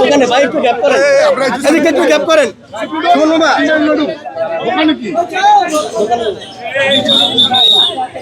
দোকানে ভাই একটু গ্যাপ করেন। এদিকে একটু গ্যাপ করেন। শুনুন দোকানে কি?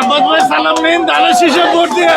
আব্বাস ভাই সালাম নিন দানের শীষে ভোট দিয়ে